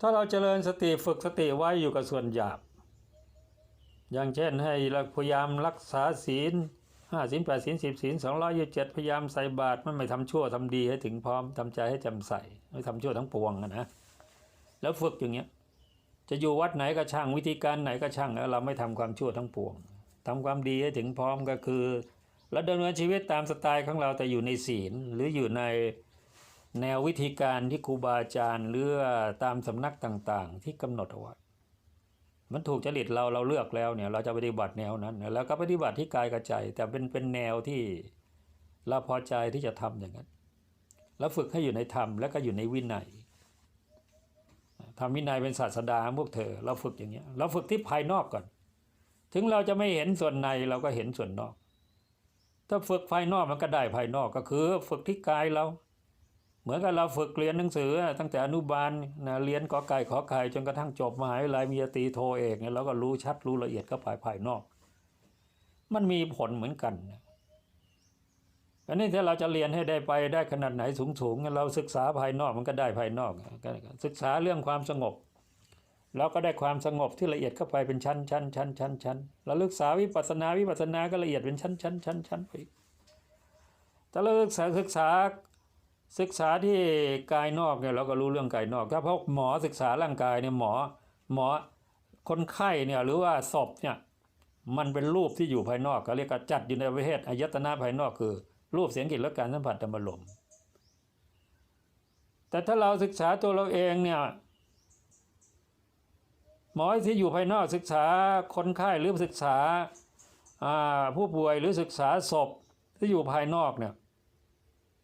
ถ้าเราเจริญสติฝึกสติไว้อยู่กับส่วนหยาบ อย่างเช่นให้เราพยายามรักษาศีลห้าศีลแปดศีลสิบศีลสองร้อยยี่สิบเจ็ดพยายามใส่บาตรมันไม่ทำชั่วทำดีให้ถึงพร้อมทำใจให้แจำใส่ไม่ทำชั่วทั้งปวงอะนะแล้วฝึกอย่างเงี้ย จะอยู่วัดไหนก็ช่างวิธีการไหนก็ช่างแล้วเราไม่ทำความชั่วทั้งปวงทำความดีให้ถึงพร้อมก็คือเราดำเนินชีวิตตามสไตล์ของเราแต่อยู่ในศีลหรืออยู่ใน แนววิธีการที่ครูบาอาจารย์หรือตามสำนักต่างๆ ที่กำหนดเอาไว้ มันถูกจริตเราเราเลือกแล้วเนี่ย เราจะปฏิบัติแนวนั้น แล้วก็ปฏิบัติที่กายกับใจ แต่เป็นเป็นแนวที่เราพอใจที่จะทำอย่างนั้น แล้วฝึกให้อยู่ในธรรมแล้วก็อยู่ในวินัยทำวินัยเป็นศาสดาพวกเธอ เราฝึกอย่างเงี้ย เราฝึกที่ภายนอกก่อน ถึงเราจะไม่เห็นส่วนในเราก็เห็นส่วนนอก ถ้าฝึกภายนอกมันก็ได้ภายนอกก็คือ ฝึกที่กายเรา เหมือนกับเราฝึกเรียนหนังสือ ตั้งแต่อนุบาลนะเรียนกอไก่ขอไข่จนกระทั่งจบมหาวิทยาลัยมีตรีโทเอกเนี่ยเราก็รู้ชัดรู้ละเอียดก็ภายภายนอก มันมีผลเหมือนกันนะอันนี้ถ้าเราจะเรียนให้ได้ไปได้ขนาดไหนสูงสูงๆเราศึกษาภายนอกมันก็ได้ภายนอกก็ศึกษาเรื่องความสงบเราก็ได้ความสงบที่ละเอียดเข้าไปเป็นชั้นชั้นชั้นชั้นชั้นเราศึกษาวิปัสนาวิปัสนาก็ละเอียดเป็นชั้นชั้นชั้นชั้นไปอีกแต่เราศึกษาศึกษา ศึกษาที่กายนอกเนี่ยเราก็รู้เรื่องกายนอก ถ้าพวกหมอศึกษาร่างกายเนี่ยหมอหมอคนไข้เนี่ยหรือว่าศพเนี่ยมันเป็นรูปที่อยู่ภายนอกก็เรียกว่าจัดอยู่ในประเภทอายตนะภายนอกคือ รูปเสียงกลิ่นและการสัมผัสธรรมลมแต่ถ้าเราศึกษาตัวเราเองเนี่ยหมอที่อยู่ภายนอกศึกษาคนไข้หรือศึกษาผู้ป่วยหรือศึกษาศพที่อยู่ภายนอกเนี่ย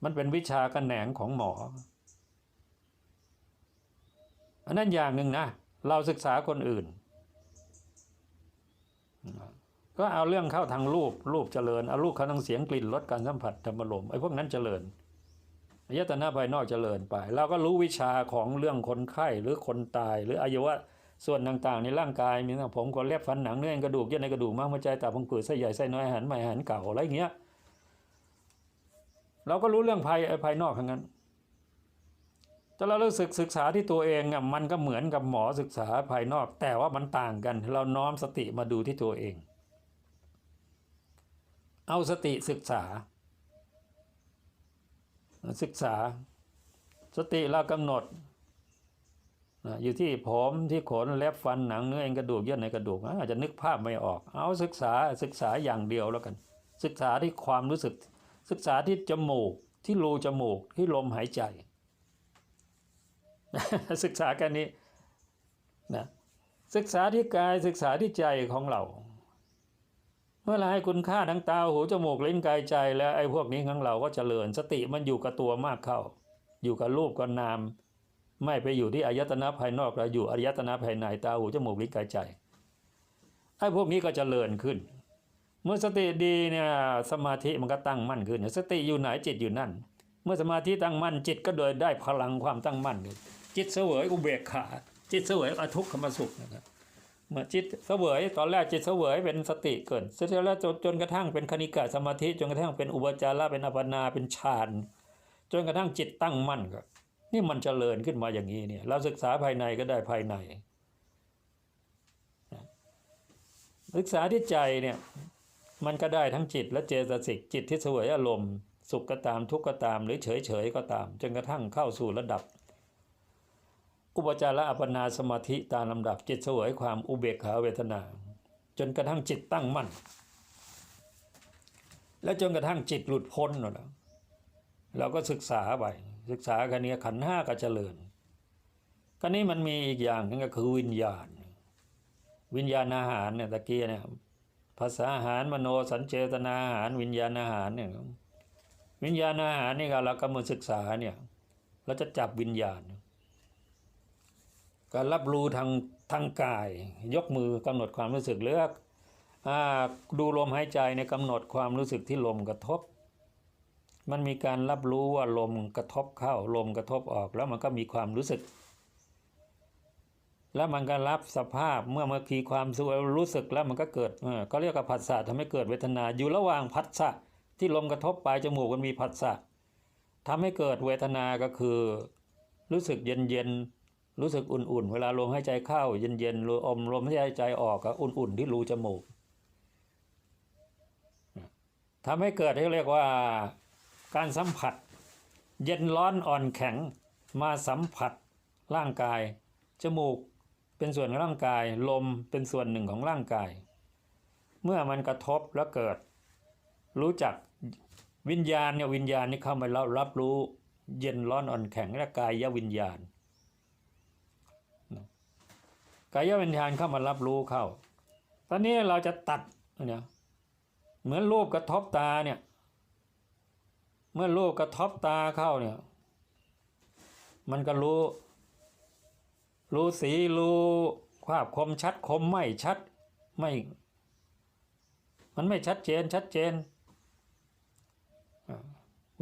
มันเป็นวิชากันแหนงของหมอ อันนั้นอย่างหนึ่งนะ เราศึกษาคนอื่น ก็เอาเรื่องเข้าทางรูป รูปเจริญ เอารูปเข้าทางเสียงกลิ่นรสการสัมผัสธรรมลมไอ้พวกนั้นเจริญอายตนะภายนอกเจริญไป เราก็รู้วิชาของเรื่องคนไข้หรือคนตาย หรืออวัยวะส่วนต่างๆ ในร่างกายมีผมขนเล็บฟันหนังเนื้อเอ็นกระดูกเยื่อในกระดูกม้ามหัวใจตับพังผืดไส้ใหญ่ไส้น้อยอาหารใหม่อาหารเก่าอะไรเงี้ย เราก็รู้เรื่องภายภายนอกทั้งนั้นแต่เรารู้สึกศึกษาที่ตัวเองอะมันก็เหมือนกับหมอศึกษาภายนอก แต่ว่ามันต่างกัน เราน้อมสติมาดูที่ตัวเอง เอาสติศึกษา ศึกษา สติเรากำหนดอยู่ที่ผมที่ขนเล็บฟันหนังเนื้อเอ็นกระดูกเยื่อในกระดูกอาจจะนึกภาพไม่ออก เอาศึกษาศึกษาอย่างเดียวแล้วกัน ศึกษาที่ความรู้สึก ศึกษาที่จมูกที่รูจมูกที่ลมหายใจ ศึกษากันนี้นะศึกษาที่กายศึกษาที่ใจของเรา เมื่อเราให้คุณค่าทั้งตาหูจมูกลิ้นกายใจแล้วไอ้พวกนี้ของเราก็จเจริญสติมันอยู่กับตัวมากเข้า อยู่กับรูปกับนาม ไม่ไปอยู่ที่อายตนะภายนอกเราอยู่อายตนะภายในตาหูจมูกลิ้นกายใจไอ้พวกนี้ก็จเจริญขึ้น เมื่อสติดีเนี่ยสมาธิมันก็ตั้งมั่นขึ้น สติอยู่ไหนจิตอยู่นั่น เมื่อสมาธิตั้งมั่นจิตก็โดยได้พลังความตั้งมั่นจิตเสวยอุเบกขา จิตเสวยอทุกขมสุขนะครับเมื่อจิตเสวยตอนแรกจิตเสวยเป็นสติเกิดเสร็จแล้วจนจนกระทั่งเป็นคณิกะสมาธิจนกระทั่งเป็นอุปจาระเป็นอัปนาเป็นฌานจนกระทั่งจิตตั้งมั่นก็นี่มันเจริญขึ้นมาอย่างนี้เนี่ย เราศึกษาภายในก็ได้ภายในศึกษาที่ใจเนี่ย มันก็ได้ทั้งจิตและเจตสิกจิตที่เสวยอารมณ์ สุขก็ตามทุกข์ก็ตาม หรือเฉยเฉยก็ตาม จนกระทั่งเข้าสู่ระดับ อุปจาระอัปนาสมาธิตามลำดับจิตเสวยความอุเบกขาเวทนา จนกระทั่งจิตตั้งมั่น แล้วจนกระทั่งจิตหลุดพ้นนั่นแหละเราก็ศึกษาไปศึกษาคันนี้ขันห้าก็เจริญคันนี้มันมีอีกอย่างนึงก็คือวิญญาณ วิญญาณอาหารเนี่ยตะกี้เนี่ย ภาษาอาหารมโนสัญเจตนาอาหารวิญญาณอาหารเนี่ยวิญญาณอาหารนี่ก็เรากำลังศึกษาเนี่ยเราจะจับวิญญาณ การรับรู้ทางทางกาย ยกมือกำหนดความรู้สึกเลือกอดูลมหายใจในยกำหนดความรู้สึกที่ลมกระทบ มันมีการรับรู้ว่าลมกระทบเข้าลมกระทบออกแล้วมันก็มีความรู้สึก แล้วมันก็รับสภาพเมื่อมื่อคีความสุขรู้สึกแล้วมันก็เกิดเออก็เรียกว่าผัสสะทำให้เกิดเวทนา อยู่ระหว่างผัสสะที่ลมกระทบปลายจมูกมันมีผัสสะทำให้เกิดเวทนาก็คือ รู้สึกเย็นเย็นรู้สึกอุ่นๆ เวลาลมหายใจเข้าเย็นๆลมอมลมหายใจออกก็อุ่นๆ ที่รูจมูกทำให้เกิดที่เรียกว่าการสัมผัส เย็นร้อนอ่อนแข็งมาสัมผัสร่างกาย จมูก เป็นส่วนของร่างกาย ลมเป็นส่วนหนึ่งของร่างกาย เมื่อมันกระทบแล้วเกิด รู้จักวิญญาณเนี่ยวิญญาณนี่เข้ามารับรับรู้เย็นร้อนอ่อนแข็งและกายวิญญาณกายวิญญาณเข้ามารับรู้เข้า ตอนนี้เราจะตัดเนี่ยเหมือนรูปกระทบตาเนี่ยเมื่อรูปกระทบตาเข้าเนี่ยมันก็รู้ รู้สีรู้ความคมชัดคมไม่ชัดไม่ มันไม่ชัดเจนชัดเจน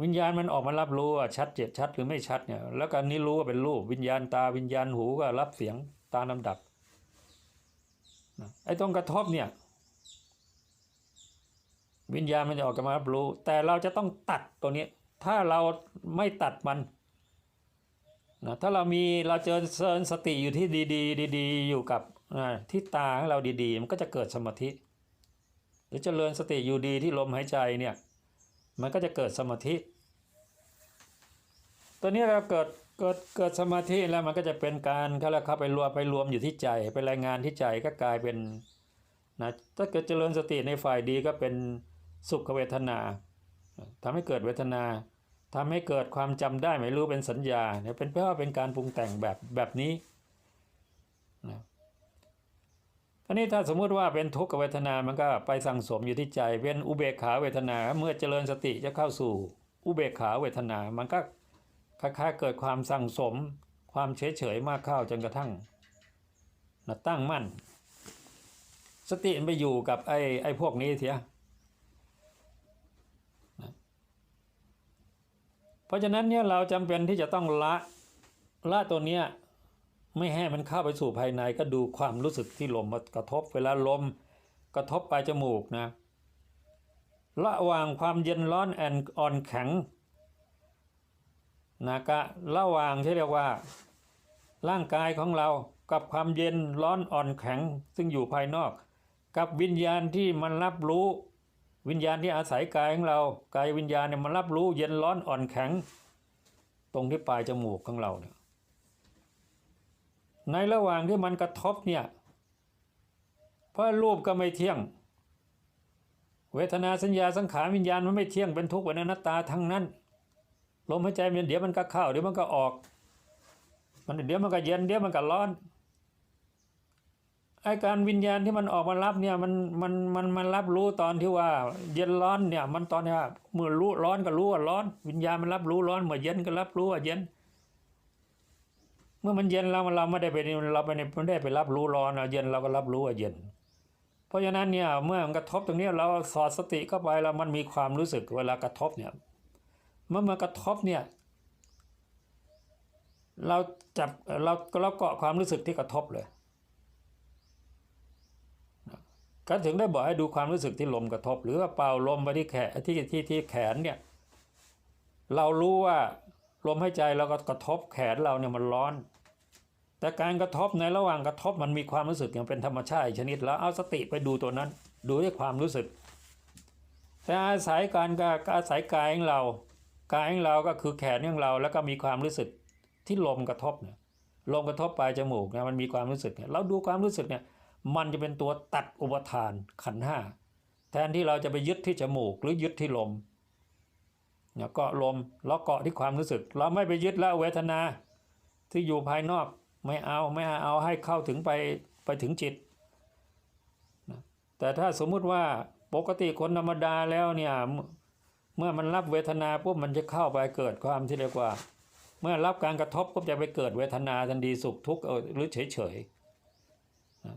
วิญญาณมันออกมารับรู้ว่าชัดเจนชัดหรือไม่ชัดเนี่ยแล้วการนี้รู้ว่าเป็นรูปวิญญาณตาวิญญาณหูก็รับเสียงตามลำดับไอ้ตรงกระทบเนี่ยวิญญาณมันจะออกมารับรู้ แต่เราจะต้องตัดตัวนี้ ถ้าเราไม่ตัดมัน นะถ้าเรามีเราเจอเซินสติอยู่ที่ดีๆดีๆอยู่กับที่ตาของเราดีๆ มันก็จะเกิดสมาธิ หรือเจริญสติอยู่ดีที่ลมหายใจเนี่ยมันก็จะเกิดสมาธิ ตัวนี้เราเกิดเกิดเกิดสมาธิแล้วมันก็จะเป็นการเขาแล้วเข้าไปรวมไปรวมอยู่ที่ใจไปรายงานที่ใจก็กลายเป็นนะถ้าเกิดเจริญสติในฝ่ายดีก็เป็นสุขเวทนาทำให้เกิดเวทนา ทำให้เกิดความจำได้ไม่รู้เป็นสัญญาเนี่ยเป็นเพราะเป็นการปรุงแต่งแบบแบบนี้นะทีนี้ถ้าสมมุติว่าเป็นทุกขเวทนา มันก็ไปสั่งสมอยู่ที่ใจ เป็นอุเบกขาเวทนา เมื่อเจริญสติจะเข้าสู่อุเบกขาเวทนา มันก็คล้ายๆเกิดความสั่งสม ความเฉยเฉยมากเข้าจนกระทั่งนะตั้งมั่น สติมันไปอยู่กับไอ้ไอ้พวกนี้เสียนะเพ ราะฉะนั้นเนี่ยเราจำเป็นที่จะต้องละละตัวเนี้ยไม่ให้มันเข้าไปสู่ภายในก็ดูความรู้สึกที่ลมมากระทบเวลาลมกระทบปลายจมูกนะระหว่างความเย็นร้อนแอนอ่อนแข็งนะกะระหว่างที่เรียกว่า ร่างกายของเรากับความเย็นร้อนอ่อนแข็งซึ่งอยู่ภายนอก กับวิญญาณที่มันรับรู้ วิญญาณที่อาศัยกายของเรากายวิญญาณเนี่ยมันรับรู้เย็นร้อนอ่อนแข็ง ตรงที่ปลายจมูกของเราเนี่ยในระหว่างที่มันกระทบเนี่ยเพราะรูปก็ไม่เที่ยง เวทนาสัญญาสังขารวิญญาณมันไม่เที่ยงเป็นทุกข์เป็นอนัตตาทั้งนั้นลมหายใจมันเดี๋ยวมันก็เข้าเดี๋ยวมันก็ออก มันเดี๋ยวมันก็เย็นเดี๋ยวมันก็ร้อน ไอการวิญญาณที่มันออกมารับเนี่ยมันมันมันมันรับรู้ตอนที่ว่า เย็นร้อนเนี่ย มันตอนที่ว่าเมื่อรู้ร้อนก็รู้ว่าร้อน วิญญาณมันรับรู้ร้อนเมื่อเย็นก็รับรู้ว่าเย็น เมื่อมันเย็นเราเราไม่ได้ไปเราไม่ไม่ได้ไปรับรู้ร้อนนะเย็นเราก็รับรู้ว่าเย็น เพราะฉะนั้นเนี่ยเมื่อมันกระทบตรงนี้เราสอดสติเข้าไปแล้วมันมีความรู้สึกเวลากระทบเนี่ย เมื่อมันกระทบเนี่ย เราจับเราเราเกาะความรู้สึกที่กระทบเลย ก็ถึงได้บอกให้ดูความรู้สึกที่ลมกระทบ หรือว่าเป่าลมไปที่แขนที่ที่ที่แขนเนี่ยเรารู้ว่าลมหายใจเราก็กระทบแขนเราเนี่ยมันร้อน แต่การกระทบในระหว่างกระทบมันมีความรู้สึกอย่างเป็นธรรมชาติชนิดแล้วเอาสติไปดูตัวนั้น ดูด้วยความรู้สึก แต่อาศัยการก็อาศัยกายของเรากายของเราก็คือแขนของเราแล้วก็มีความรู้สึกที่ลมกระทบเนี่ยลมกระทบปลายจมูกเนี่ยมันมีความรู้สึกเนี่ยเราดูความรู้สึกเนี่ย มันจะเป็นตัวตัดอุปทานขันห้าแทนที่เราจะไปยึดที่จมูกหรือยึดที่ลมเนี่ยเกาะลมเราเกาะที่ความรู้สึก เราไม่ไปยึดแล้วเวทนาที่อยู่ภายนอกไม่เอาไม่เอาให้เข้าถึงไปไปถึงจิตนะแต่ถ้าสมมุติว่าปกติคนธรรมดาแล้วเนี่ยเมื่อมันรับเวทนาปุ๊บมันจะเข้าไปเกิดความที่เรียกว่า เมื่อรับการกระทบก็จะไปเกิดเวทนาทันทีสุขทุกข์เออหรือเฉยเฉย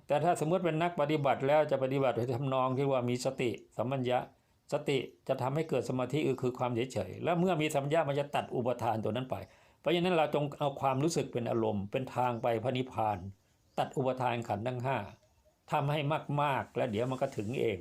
แต่ถ้าสมมติเป็นนักปฏิบัติแล้วจะปฏิบัติโดยทำนองที่ว่ามีสติสัมมัญญะสติจะทำให้เกิดสมาธิคือความเฉยๆ แล้วเมื่อมีสัมมัญญะมันจะตัดอุปทานตัวนั้นไป เพราะฉะนั้นเราจงเอาความรู้สึกเป็นอารมณ์ เป็นทางไปพระนิพพาน ตัดอุปทานขันธ์ทั้งห้าทำให้มากๆ แล้วเดี๋ยวมันก็ถึงเอง